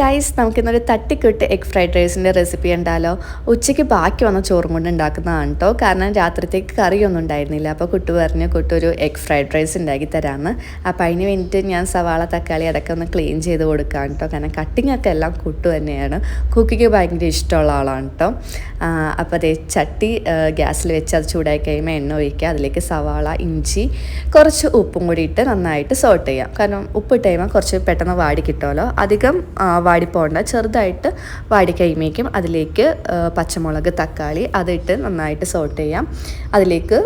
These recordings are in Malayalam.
ഗൈസ് നമുക്കിന്നൊരു തട്ടിക്കിട്ട് എഗ് ഫ്രൈഡ് റൈസിന്റെ റെസിപ്പി ഉണ്ടല്ലോ ഉച്ചയ്ക്ക് ബാക്കി വന്ന ചോറും കൊണ്ട് ഉണ്ടാക്കുന്നതാണ് കേട്ടോ കാരണം രാത്രിത്തേക്ക് കറിയൊന്നും ഉണ്ടായിരുന്നില്ല. അപ്പോൾ കുട്ടു പറഞ്ഞ് കുട്ടു ഒരു എഗ് ഫ്രൈഡ് റൈസ് ഉണ്ടാക്കി തരാമെന്ന് അപ്പോൾ അതിന് വേണ്ടിയിട്ട് ഞാൻ സവാള തക്കാളി അതൊക്കെ ഒന്ന് ക്ലീൻ ചെയ്ത് കൊടുക്കാം കേട്ടോ കാരണം കട്ടിങ് ഒക്കെ എല്ലാം കുട്ടു തന്നെയാണ്. കുക്കിക്ക് ഭയങ്കര ഇഷ്ടമുള്ള ആളാണ് കേട്ടോ അപ്പോൾ അതേ ചട്ടി ഗ്യാസിൽ വെച്ച് അത് ചൂടായി കഴിയുമ്പോൾ എണ്ണ ഒഴിക്കുക. അതിലേക്ക് സവാള ഇഞ്ചി കുറച്ച് ഉപ്പും കൂടി ഇട്ട് നന്നായിട്ട് സോട്ട് ചെയ്യാം. കാരണം ഉപ്പിട്ട് കഴിയുമ്പോൾ കുറച്ച് പെട്ടെന്ന് വാടി കിട്ടുമല്ലോ അധികം വാടിപ്പോണ്ട. ചെറുതായിട്ട് വാടി കഴിയുമ്പോഴേക്കും അതിലേക്ക് പച്ചമുളക് തക്കാളി അതിട്ട് നന്നായിട്ട് സോട്ട് ചെയ്യാം. അതിലേക്ക്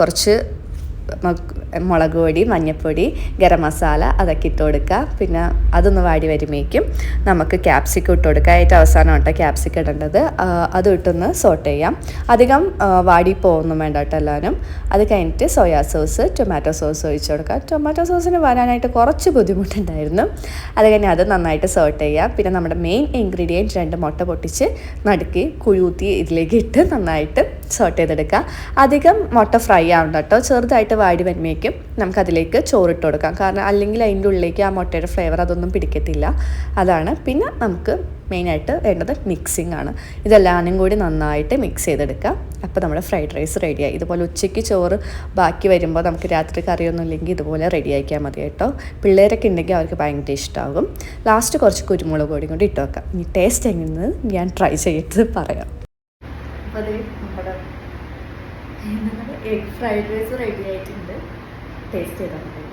കുറച്ച് മുളക് പൊടി മഞ്ഞൾപ്പൊടി ഗരം മസാല അതൊക്കെ ഇട്ട് കൊടുക്കുക. പിന്നെ അതൊന്ന് വാടി വരുമ്പോഴേക്കും നമുക്ക് ക്യാപ്സിക്കം ഇട്ട് കൊടുക്കുക. ഏറ്റവും അവസാനം കേട്ടോ ക്യാപ്സിക്കം ഇടേണ്ടത് അതും ഇട്ടൊന്ന് സോട്ട് ചെയ്യാം. അധികം വാടി പോകുന്നു വേണ്ട കേട്ടോ എല്ലാവരും. അത് കഴിഞ്ഞിട്ട് സോയാ സോസ് ടൊമാറ്റോ സോസ് ഒഴിച്ച് കൊടുക്കുക. ടൊമാറ്റോ സോസിന് വരാനായിട്ട് കുറച്ച് ബുദ്ധിമുട്ടുണ്ടായിരുന്നു. അത് കഴിഞ്ഞ് അത് നന്നായിട്ട് സോട്ട് ചെയ്യാം പിന്നെ നമ്മുടെ മെയിൻ ഇൻഗ്രീഡിയന്റ് രണ്ട് മുട്ട പൊട്ടിച്ച് നടുക്കി കുഴൂത്തി ഇതിലേക്ക് ഇട്ട് നന്നായിട്ട് സോട്ട് ചെയ്തെടുക്കുക. അധികം മുട്ട ഫ്രൈ ആവണ്ട കേട്ടോ ചെറുതായിട്ട് വാടി വരുമ്പോഴേക്കും നമുക്കതിലേക്ക് ചോറിട്ട് കൊടുക്കാം. കാരണം അല്ലെങ്കിൽ അതിന്റെ ഉള്ളിലേക്ക് ആ മുട്ടയുടെ ഫ്ലേവർ അതൊന്നും പിടിക്കത്തില്ല. അതാണ്. പിന്നെ നമുക്ക് മെയിനായിട്ട് വേണ്ടത് മിക്സിംഗ് ആണ്. ഇതെല്ലാനും കൂടി നന്നായിട്ട് മിക്സ് ചെയ്തെടുക്കുക. അപ്പോൾ നമ്മുടെ ഫ്രൈഡ് റൈസ് റെഡിയായി ഇതുപോലെ ഉച്ചയ്ക്ക് ചോറ് ബാക്കി വരുമ്പോൾ നമുക്ക് രാത്രി കറിയൊന്നും ഇല്ലെങ്കിൽ ഇതുപോലെ റെഡി ആക്കിയാൽ മതി കേട്ടോ. പിള്ളേരൊക്കെ ഉണ്ടെങ്കിൽ അവർക്ക് ഭയങ്കര ഇഷ്ടമാകും ലാസ്റ്റ് കുറച്ച് കുരുമുളക് പൊടി കൊണ്ട് ഇട്ട് വെക്കാം. ഇനി ടേസ്റ്റ് എങ്ങനെയെന്ന് ഞാൻ ട്രൈ ചെയ്തിട്ട് പറയാം അപ്പോൾ അത് നമ്മുടെ എഗ് ഫ്രൈഡ് റൈസ് റെഡി ആയിട്ടുണ്ട്. ടേസ്റ്റ് ചെയ്താൽ മതി